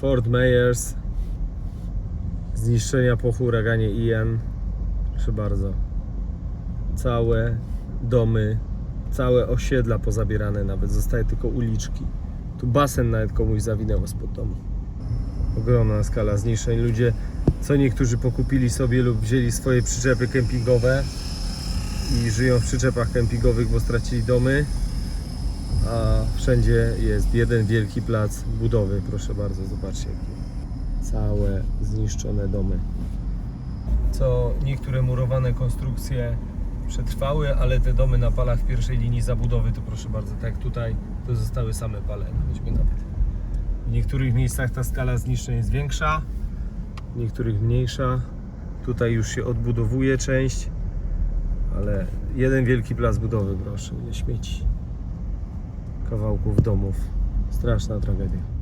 Fort Myers. Zniszczenia po huraganie Ian. Proszę bardzo. Całe domy, całe osiedla pozabierane nawet. Zostaje tylko uliczki. Tu basen nawet komuś zawinęło spod domu. Ogromna skala zniszczeń. Ludzie, co niektórzy pokupili sobie lub wzięli swoje przyczepy kempingowe i żyją w przyczepach kempingowych, bo stracili domy. A wszędzie jest jeden wielki plac budowy. Proszę bardzo, zobaczcie jakie całe zniszczone domy. Co niektóre murowane konstrukcje przetrwały, ale te domy na palach pierwszej linii zabudowy, to proszę bardzo, tak tutaj, to zostały same pale. Chodźmy nawet. W niektórych miejscach ta skala zniszczeń jest większa, w niektórych mniejsza. Tutaj już się odbudowuje część, ale jeden wielki plac budowy, proszę, ile śmieci. Kawałków domów. Straszna tragedia.